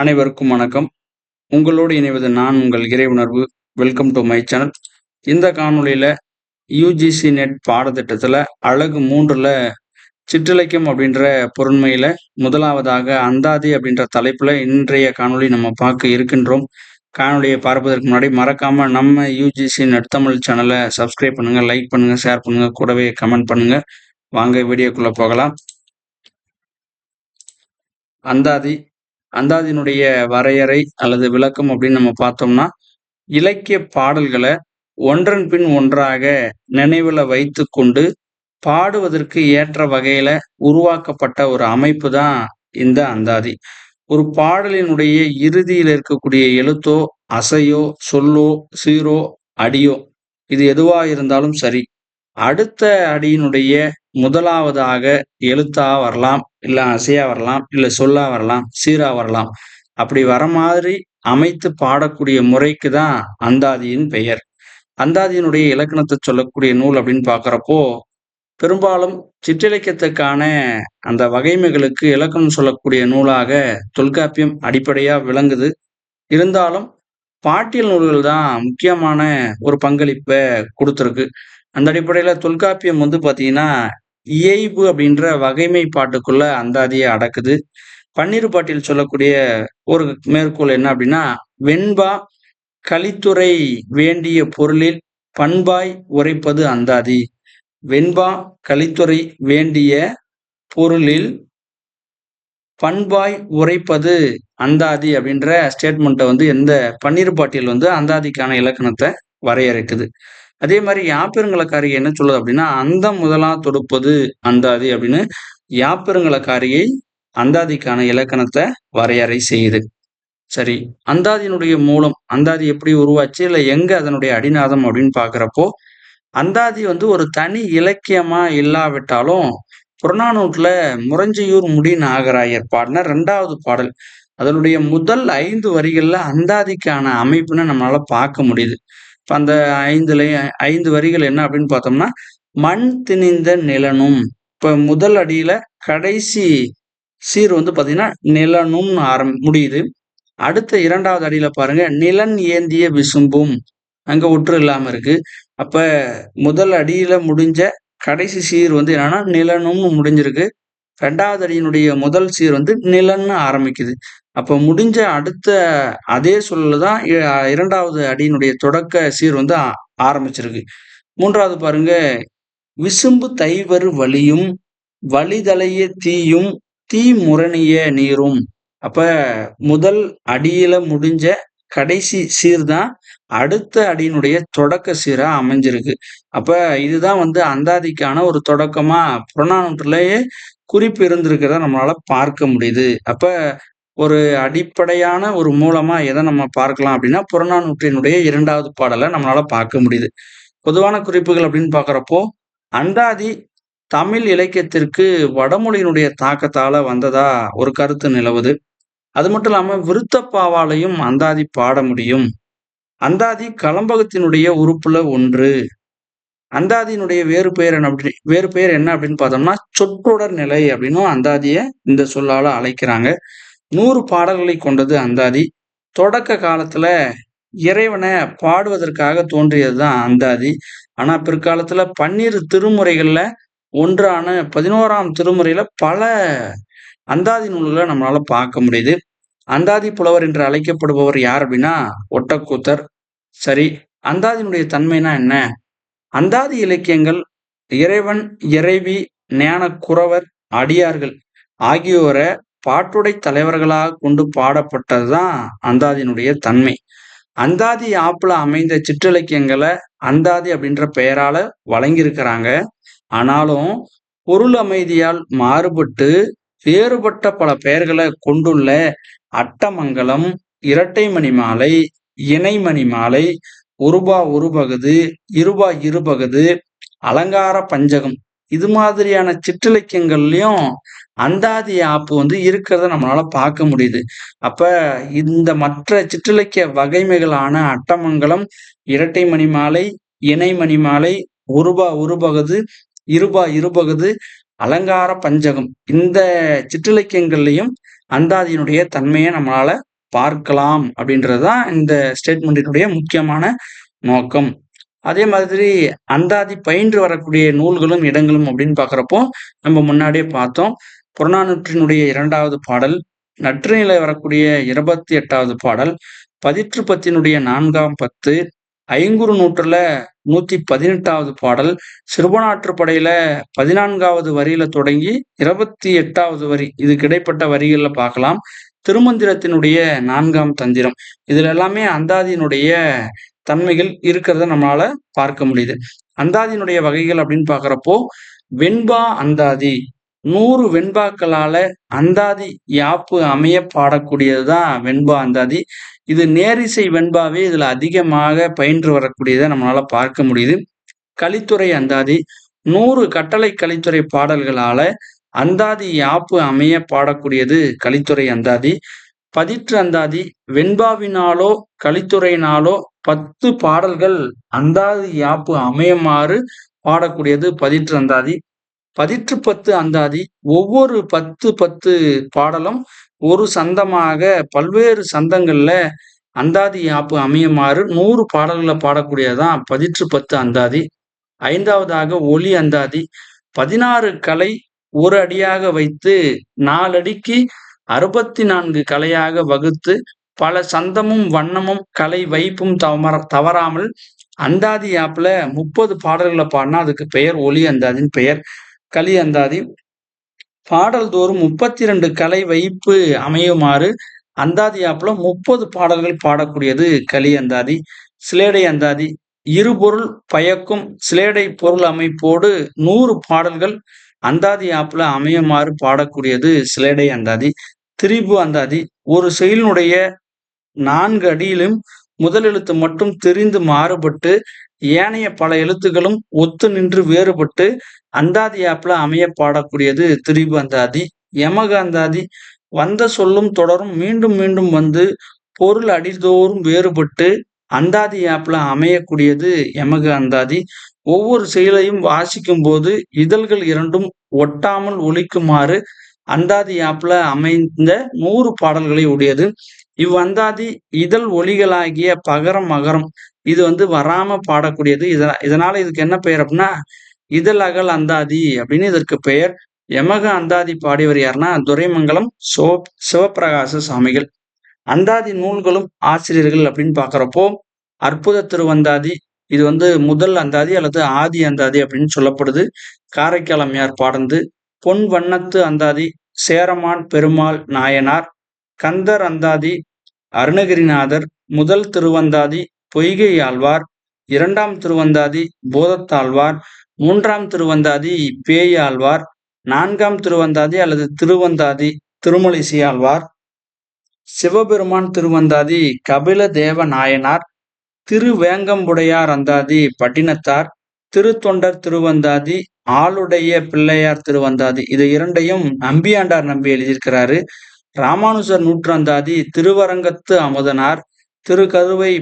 அனைவருக்கும் வணக்கம். உங்களோடு இணைவது நான் உங்கள் இறை உணர்வு வெல்கம் டு மை சேனல் இந்த காணொலியில் யூஜிசி நெட் பாடத்திட்டத்தில் அழகு மூன்றில் சிற்றிலக்கியம் அப்படின்ற பொருண்மையில் முதலாவதாக அந்தாதி அப்படின்ற தலைப்பில் இன்றைய காணொளி நம்ம பார்க்க இருக்கின்றோம். காணொலியை பார்ப்பதற்கு முன்னாடி மறக்காமல் நம்ம யூஜிசி நெட் தமிழ் சேனலை சப்ஸ்கிரைப் பண்ணுங்கள் லைக் பண்ணுங்கள் ஷேர் பண்ணுங்கள் கூடவே கமெண்ட் பண்ணுங்கள் வாங்க வீடியோக்குள்ளே போகலாம். அந்தாதி அந்தாதியினுடைய வரையறை அல்லது விளக்கம் அப்படின்னு நம்ம பார்த்தோம்னா இலக்கிய பாடல்களை ஒன்றன் பின் ஒன்றாக நினைவில் வைத்து கொண்டு பாடுவதற்கு ஏற்ற வகையில உருவாக்கப்பட்ட ஒரு அமைப்பு தான் இந்த அந்தாதி. ஒரு பாடலினுடைய இறுதியில் இருக்கக்கூடிய எழுத்தோ அசையோ சொல்லோ சீரோ அடியோ இது எதுவா இருந்தாலும் சரி. அடுத்த அடியினுடைய முதலாவதாக எழுத்தா வரலாம் இல்லை அசையா வரலாம் இல்லை சொல்லா வரலாம் சீரா வரலாம். அப்படி வர மாதிரி அமைத்து பாடக்கூடிய முறைக்கு தான் அந்தாதியின் பெயர். அந்தாதியினுடைய இலக்கணத்தை சொல்லக்கூடிய நூல் அப்படின்னு பாக்குறப்போ பெரும்பாலும் சிற்றிலக்கியத்துக்கான அந்த வகைமைகளுக்கு இலக்கணம் சொல்லக்கூடிய நூலாக தொல்காப்பியம் அடிப்படையாக விளங்குது. இருந்தாலும் பாட்டியல் நூல்கள் தான் முக்கியமான ஒரு பங்களிப்பை கொடுத்துருக்கு. அந்த அடிப்படையில் தொல்காப்பியம் வந்து பார்த்தீங்கன்னா இயைபு அப்படின்ற வகைமை பாட்டுக்குள்ள அந்தாதியை அடக்குது. பன்னீர் பாட்டில் சொல்லக்கூடிய ஒரு மேற்கோள் என்ன அப்படின்னா வெண்பா கலித்துறை வேண்டிய பொருளில் பண்பாய் உரைப்பது அந்தாதி வெண்பா கலித்துறை வேண்டிய பொருளில் பண்பாய் உரைப்பது அந்தாதி அப்படின்ற ஸ்டேட்மெண்ட்டை வந்து எந்த பன்னீர் பாட்டியல் வந்து அந்தாதிக்கான இலக்கணத்தை வரையறுக்குது. அதே மாதிரி யாப்பெருங்கலக்காரி என்ன சொல்லுது அப்படின்னா அந்த முதலா தொடுப்பது அந்தாதி அப்படின்னு யாப்பெருங்கலக்காரியை அந்தாதிக்கான இலக்கணத்தை வரையறை செய்யுது. சரி அந்தாதியினுடைய மூலம் அந்தாதி எப்படி உருவாச்சு? இல்லை எங்க அதனுடைய அடிநாதம் அப்படின்னு பாக்குறப்போ அந்தாதி வந்து ஒரு தனி இலக்கியமா இல்லாவிட்டாலும் புறநானூற்றுல முரஞ்சியூர் முடி நாகராயர் பாடின ரெண்டாவது பாடல். அதனுடைய முதல் ஐந்து வரிகள்ல அந்தாதிக்கான அமைப்புன்னு நம்மளால பார்க்க முடியுது. அந்த ஐந்துல ஐந்து வரிகள் என்ன அப்படின்னு பார்த்தோம்னா மண் திணிந்த நிலனும். இப்போ முதல் அடியில கடைசி சீர் வந்து பார்த்தீங்கன்னா நிலனும் ஆரம் முடியுது. அடுத்த இரண்டாவது அடியில பாருங்க நிலன் ஏந்திய விசும்பும். அங்கே ஒற்று இல்லாமல் இருக்கு. அப்போ முதல் அடியில முடிஞ்ச கடைசி சீர் வந்து என்னன்னா நிலனும் முடிஞ்சிருக்கு. ரெண்டாவது அடியினுடைய முதல் சீர் வந்து நிலன்னு ஆரம்பிக்குது. அப்போ முடிஞ்ச அடுத்த அதே சொல்லல தான் இரண்டாவது அடியினுடைய தொடக்க சீர் வந்து ஆரம்பிச்சிருக்கு. மூன்றாவது பாருங்க விசும்பு தைவர் வலியும் வழிதலைய தீயும் தீ முரணிய நீரும். அப்ப முதல் அடியில முடிஞ்ச கடைசி சீர் தான் அடுத்த அடியினுடைய தொடக்க சீரா அமைஞ்சிருக்கு. அப்ப இதுதான் வந்து அந்தாதிக்கான ஒரு தொடக்கமா புறநானூற்றுலயே குறிப்பு இருந்திருக்கிறத நம்மளால பார்க்க முடியுது. அப்ப ஒரு அடிப்படையான ஒரு மூலமா எதை நம்ம பார்க்கலாம் அப்படின்னா புறநானூற்றினுடைய இரண்டாவது பாடலை நம்மளால பார்க்க முடியுது. பொதுவான குறிப்புகள் அப்படின்னு பாக்குறப்போ அந்தாதி தமிழ் இலக்கியத்திற்கு வடமொழியினுடைய தாக்கத்தால வந்ததா ஒரு கருத்து நிலவுது. அது மட்டும் இல்லாம விருத்தப்பாவாலையும் அந்தாதி பாட முடியும். அந்தாதி கலம்பகத்தினுடைய உறுப்புல ஒன்று. அந்தாதியினுடைய வேறு பெயர் என்ன அப்படி வேறு பெயர் என்ன அப்படின்னு பார்த்தோம்னா சொற்றொடர் நிலை அப்படின்னும் அந்தாதியை இந்த சொல்லால் அழைக்கிறாங்க. நூறு பாடல்களை கொண்டது அந்தாதி. தொடக்க காலத்துல இறைவனை பாடுவதற்காக தோன்றியது தான் அந்தாதி. ஆனா பிற்காலத்துல பன்னிரு திருமுறைகள்ல ஒன்றான பதினோராம் திருமுறையில பல அந்தாதி நூல்களை நம்மளால பார்க்க முடியுது. அந்தாதி புலவர் என்று அழைக்கப்படுபவர் யார் அப்படின்னா ஒட்டக்கூத்தர். சரி அந்தாதியினுடைய தன்மைனா என்ன? அந்தாதி இலக்கியங்கள் இறைவன் இறைவி ஞானக்குறவர் அடியார்கள் ஆகியோரை பாட்டுடை தலைவர்களாக கொண்டு பாடப்பட்டதுதான் அந்தாதியினுடைய தன்மை. அந்தாதி ஆப்பில் அமைந்த சிற்றிலக்கியங்களை அந்தாதி அப்படின்ற பெயரால வழங்கியிருக்கிறாங்க. ஆனாலும் பொருள் அமைதியால் மாறுபட்டு வேறுபட்ட பல பெயர்களை கொண்டுள்ள அட்டமங்கலம் இரட்டை மணி மாலை இணைமணி மாலை உருபா உருபகுது இருபா இருபகுது அலங்கார பஞ்சகம். இது மாதிரியான சிற்றிலக்கியங்கள்லையும் அந்தாதி ஆப்பு வந்து இருக்கிறத நம்மளால பார்க்க முடியுது. அப்ப இந்த மற்ற சிற்றிலக்கிய வகைமைகளான அட்டமங்கலம் இரட்டை மணி மாலை இணை மணி மாலை உருபா உருபகுது இருபா இருபகுது அலங்கார பஞ்சகம். இந்த சிற்றிலக்கியங்கள்லையும் அந்தாதியினுடைய தன்மையை நம்மளால பார்க்கலாம் அப்படின்றது தான் இந்த ஸ்டேட்மெண்ட்டினுடைய முக்கியமான நோக்கம். அதே மாதிரி அந்தாதி பயின்று வரக்கூடிய நூல்களும் இடங்களும் அப்படின்னு பார்க்குறப்போ நம்ம முன்னாடியே பார்த்தோம். புறநானூற்றினுடைய இரண்டாவது பாடல் நற்றினில வரக்கூடிய இருபத்தி எட்டாவது பாடல் பதிற்று பத்தினுடைய நான்காம் பத்து ஐங்குறு நூற்றுல நூத்தி பதினெட்டாவது பாடல் சிறுபநாற்று படையில பதினான்காவது வரியில தொடங்கி இருபத்தி எட்டாவது வரி இதுக்கு இடைப்பட்ட வரிகள்ல பார்க்கலாம். திருமந்திரத்தினுடைய நான்காம் தந்திரம். இதுல எல்லாமே அந்தாதியினுடைய தன்மைகள் இருக்கிறத நம்மளால பார்க்க முடியுது. அந்தாதியினுடைய வகைகள் அப்படின்னு பாக்குறப்போ வெண்பா அந்தாதி. நூறு வெண்பாக்களால அந்தாதி யாப்பு அமைய பாடக்கூடியதுதான் வெண்பா அந்தாதி. இது நேரிசை வெண்பாவே இதுல அதிகமாக பயின்று வரக்கூடியதை நம்மளால பார்க்க முடியுது. கலித்துறை அந்தாதி. நூறு கட்டளை கலித்துறை பாடல்களால அந்தாதி யாப்பு அமைய பாடக்கூடியது கலித்துறை அந்தாதி. பதிற்று அந்தாதி வெண்பாவினாலோ கலித்துறையினாலோ பத்து பாடல்கள் அந்தாதி யாப்பு அமையுமாறு பாடக்கூடியது பதிற்று அந்தாதி. பதிற்று பத்து அந்தாதி ஒவ்வொரு பத்து பத்து பாடலும் ஒரு சந்தமாக பல்வேறு சந்தங்கள்ல அந்தாதி யாப்பு அமையுமாறு நூறு பாடல்களை பாடக்கூடியதான் பதிற்று பத்து அந்தாதி. ஐந்தாவதாக ஒளி அந்தாதி. பதினாறு கலை ஒரு அடியாக வைத்து நாலடிக்கு அறுபத்தி நான்கு கலையாக வகுத்து பல சந்தமும் வண்ணமும் கலை வைப்பும் தவற தவறாமல் அந்தாதி ஆப்ல முப்பது பாடல்களை பாடினா அதுக்கு பெயர் ஒலி அந்தாதின் பெயர் களி அந்தாதி. பாடல் தோறும் முப்பத்தி ரெண்டு கலை வைப்பு அமையுமாறு அந்தாதி ஆப்ல முப்பது பாடல்கள் பாடக்கூடியது களி அந்தாதி சிலேடை அந்தாதி. இருபொருள் பயக்கும் சிலேடை பொருள் அமைப்போடு நூறு பாடல்கள் அந்தாதி ஆப்ல அமையுமாறு பாடக்கூடியது சிலேடை அந்தாதி. திரிபு அந்தாதி. ஒரு செயலினுடைய நான்கு அடியிலும் முதல் எழுத்து மட்டும் தெரிந்து மாறுபட்டு ஏனைய பல எழுத்துகளும் ஒத்து நின்று வேறுபட்டு அந்தாதி ஆப்ல அமைய பாடக்கூடியது திரிபு அந்தாதி. யமக அந்தாதி. வந்த சொல்லும் தொடரும் மீண்டும் மீண்டும் வந்து பொருள் அடிதோறும் வேறுபட்டு அந்தாதி ஆப்ல அமையக்கூடியது யமக அந்தாதி. ஒவ்வொரு செயலையும் வாசிக்கும் போது இதழ்கள் இரண்டும் ஒட்டாமல் ஒழிக்குமாறு அந்தாதி ஆப்ல அமைந்த நூறு பாடல்களை உடையது. இவ்வந்தாதி இதழ் ஒளிகளாகிய பகரம் மகரம் இது வந்து வராம பாடக்கூடியது. இதனால இதுக்கு என்ன பெயர் அப்படின்னா இதழ் அகல் அந்தாதி அப்படின்னு இதற்கு பெயர். யமக அந்தாதி பாடியவர் யாருன்னா துரைமங்கலம் சோ சிவபிரகாச சுவாமிகள் அந்தாதி நூல்களும் ஆசிரியர்கள் அப்படின்னு பாக்குறப்போ அற்புத திருவந்தாதி இது வந்து முதல் அந்தாதி அல்லது ஆதி அந்தாதி அப்படின்னு சொல்லப்படுது. காரைக்கால் அம்மையார் பாடந்து பொன் வண்ணத்து அந்தாதி சேரமான் பெருமாள் நாயனார் கந்தர் அந்தாதி அருணகிரிநாதர் முதல் திருவந்தாதி பொய்கை ஆழ்வார் இரண்டாம் திருவந்தாதி போதத்தாழ்வார் மூன்றாம் திருவந்தாதி பேயாழ்வார் நான்காம் திருவந்தாதி அல்லது திருவந்தாதி திருமலிசி ஆழ்வார் சிவபெருமான் திருவந்தாதி கபில தேவ நாயனார் திருவேங்கம்புடையார் அந்தாதி பட்டினத்தார் திருத்தொண்டர் திருவந்தாதி ஆளுடைய பிள்ளையார் திருவந்தாதி. இது இரண்டையும் நம்பியாண்டார் நம்பி எழுதியிருக்கிறாரு. ராமானுஜர் நூற்றந்தாதி திருவரங்கத்து அமுதனார் திரு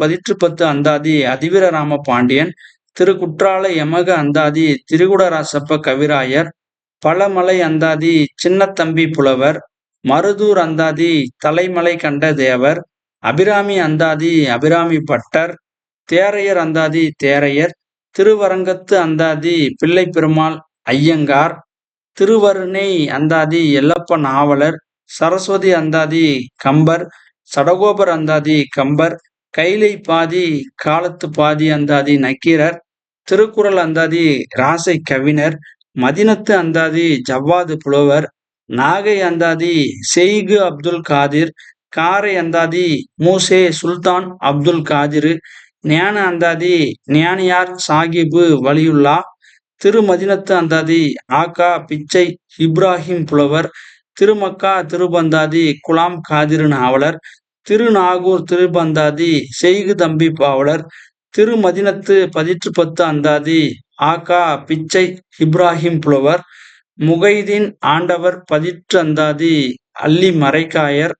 பதிற்று பத்து அந்தாதி அதிவீர ராம பாண்டியன் திரு குற்றால எமக அந்தாதி திரிகுடராசப்ப கவிராயர் பழமலை அந்தாதி சின்னத்தம்பி புலவர் மருதூர் அந்தாதி தலைமலை கண்ட தேவர் அபிராமி அந்தாதி அபிராமி பட்டர் தேரையர் அந்தாதி தேரையர். திருவரங்கத்து அந்தாதி பிள்ளை பெருமாள் ஐயங்கார். திருவருணை அந்தாதி எல்லப்ப நாவலர் சரஸ்வதி அந்தாதி கம்பர். சடகோபர் அந்தாதி கம்பர். கைலை பாதி காலத்து பாதி அந்தாதி நக்கீரர். திருக்குறள் அந்தாதி ராசை கவிஞர். மதினத்து அந்தாதி ஜவ்வாது புலவர். நாகை அந்தாதி செய்கு அப்துல் காதிர். காரை அந்தாதி மூசே சுல்தான் அப்துல் காதிர். ஞான அந்தாதி ஞானியார் சாகிபு வலியுல்லா திருமதினத்து அந்தாதி ஆகா பிச்சை இப்ராஹிம் புலவர் திருமக்கா திருபந்தாதி குலாம் காதிர் நாவலர் திருநாகூர் திருபந்தாதி செய்கு தம்பி பாவலர் திருமதினத்து பதிற்று பத்து அந்தாதி ஆகா பிச்சை இப்ராஹிம் புலவர் முகைதீன் ஆண்டவர் பதிற்று அந்தாதி அல்லி மறைக்காயர்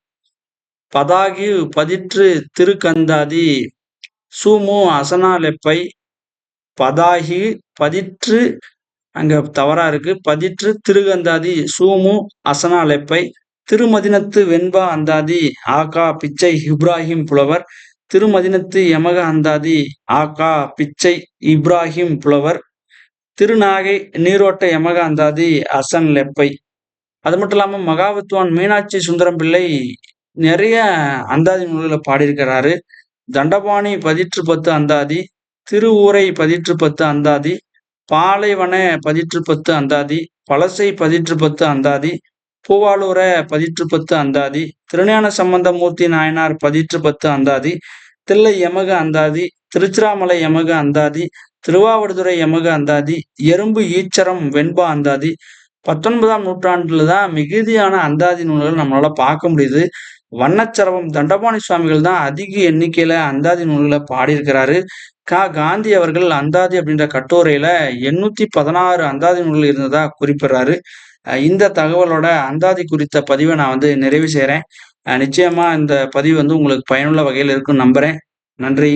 பதாகி பதிற்று திருக்கந்தாதி சுமு அசனாலெப்பை பதாகி பதிற்று அங்க தவறா இருக்கு. பதிற்று திருகந்தாதி சூமு அசனாலெப்பை திருமதினத்து வெண்பா அந்தாதி ஆகா பிச்சை இப்ராஹிம் புலவர். திருமதினத்து யமக அந்தாதி ஆகா பிச்சை இப்ராஹிம் புலவர். திருநாகை நீரோட்ட யமக அந்தாதி அசன் லெப்பை அது மட்டும் இல்லாமல் மகாவித்வான் மீனாட்சி சுந்தரம் பிள்ளை நிறைய அந்தாதி நூல்களை பாடியிருக்கிறாரு. தண்டபாணி பதிற்று பத்து அந்தாதி திருவூரை பதிற்று பத்து அந்தாதி பாலைவன பதிற்று பத்து அந்தாதி பழசை பதிற்று பத்து அந்தாதி பூவாளூரை பதிற்று பத்து அந்தாதி திருஞான சம்பந்தமூர்த்தி நாயனார் பதிற்று பத்து அந்தாதி தில்லை எமக அந்தாதி திருச்சிராமலை எமக அந்தாதி திருவாவடுதுறை எமக அந்தாதி எறும்பு ஈச்சரம் வெண்பா அந்தாதி பத்தொன்பதாம் நூற்றாண்டுல தான் மிகுதியான அந்தாதி நூல்கள் நம்மளால பார்க்க முடியுது. வண்ணச்சரவம் தண்டபாணி சுவாமிகள் தான் அதிக எண்ணிக்கையில அந்தாதி நூல்களை பாடியிருக்கிறாரு. கா. காந்தி அவர்கள் அந்தாதி அப்படின்ற கட்டுரையில எண்ணூத்தி பதினாறு அந்தாதி நூல்கள் இருந்ததா குறிப்பிடுறாரு. இந்த தகவலோட அந்தாதி குறித்த பதிவை நான் வந்து நிறைவு செய்கிறேன் நிச்சயமா இந்த பதிவு வந்து உங்களுக்கு பயனுள்ள வகையில் இருக்குன்னு நம்புறேன். நன்றி.